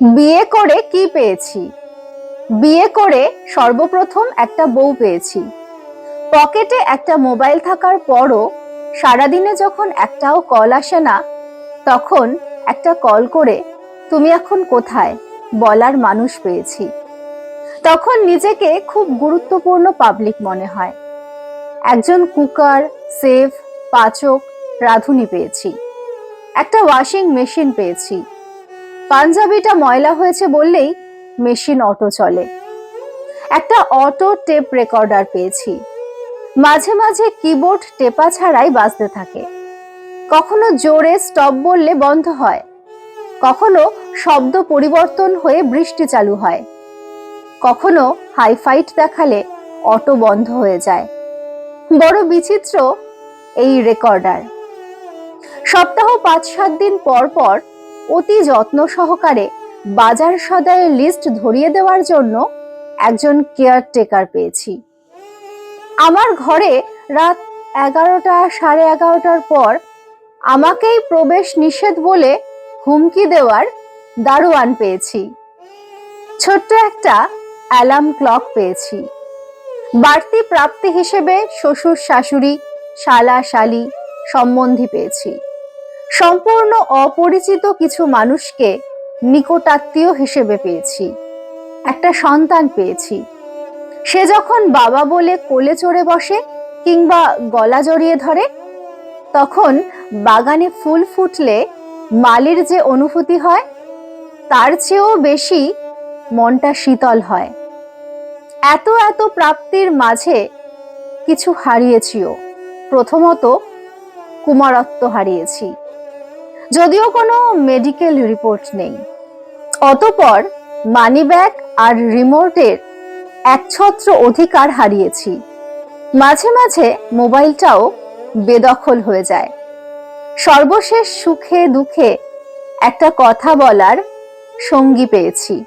বিয়ে করে কি পেয়েছি? বিয়ে করে সর্বপ্রথম একটা বউ পেয়েছি। পকেটে একটা মোবাইল থাকার পরও সারাদিনে যখন একটাও কল আসে না, তখন একটা কল করে, তুমি এখন কোথায়? বলার মানুষ পেয়েছি। তখন নিজেকে খুব গুরুত্বপূর্ণ পাবলিক মনে হয়। একজন কুকার, সেফ, পাচক, রাঁধুনি পেয়েছি। একটা ওয়াশিং মেশিন পেয়েছি। পাঞ্জাবিটা ময়লা হয়েছে বললেই মেশিন অটো চলে। একটা অটো টেপ রেকর্ডার পেয়েছি। মাঝে মাঝে কিবোর্ড টেপা ছাড়াই বাজতে থাকে। কখনো জোরে স্টপ বললে বন্ধ হয়। কখনো শব্দ পরিবর্তন হয়ে বৃষ্টি চালু হয়। কখনো হাইফাইট দেখালে অটো বন্ধ হয়ে যায়। বড় বিচিত্র এই রেকর্ডার। সপ্তাহ পাঁচ সাত দিন পর পর অতি যত্ন সহকারে বাজার সদায় লিস্ট ধরিয়ে দেওয়ার জন্য একজন কেয়ারটেকার পেয়েছি। আমার ঘরে রাত এগারোটা সাড়ে এগারোটার পর আমাকেই প্রবেশ নিষেধ বলে হুমকি দেওয়ার দারোয়ান পেয়েছি। ছোট্ট একটা অ্যালার্ম ক্লক পেয়েছি। বাড়তি প্রাপ্তি হিসেবে শ্বশুর, শাশুড়ি, শালা, শালি সম্বন্ধী পেয়েছি। সম্পূর্ণ অপরিচিত কিছু মানুষকে নিকটাত্মীয় হিসেবে পেয়েছি। একটা সন্তান পেয়েছি। সে যখন বাবা বলে কোলে চড়ে বসে কিংবা গলা জড়িয়ে ধরে, তখন বাগানে ফুল ফুটলে মালির যে অনুভূতি হয়, তার চেয়েও বেশি মনটা শীতল হয়। এত এত প্রাপ্তির মাঝে কিছু হারিয়েছিও। প্রথমত কুমারত্ব হারিয়েছি। যদিও কোনো মেডিকেল রিপোর্ট নেই। অতপর মানি ব্যাগ আর রিমোটের একছত্র অধিকার হারিয়েছি। মাঝে মাঝে মোবাইলটাও বেদখল হয়ে যায়। সর্বশেষ সুখে দুঃখে একটা কথা বলার সঙ্গী পেয়েছি।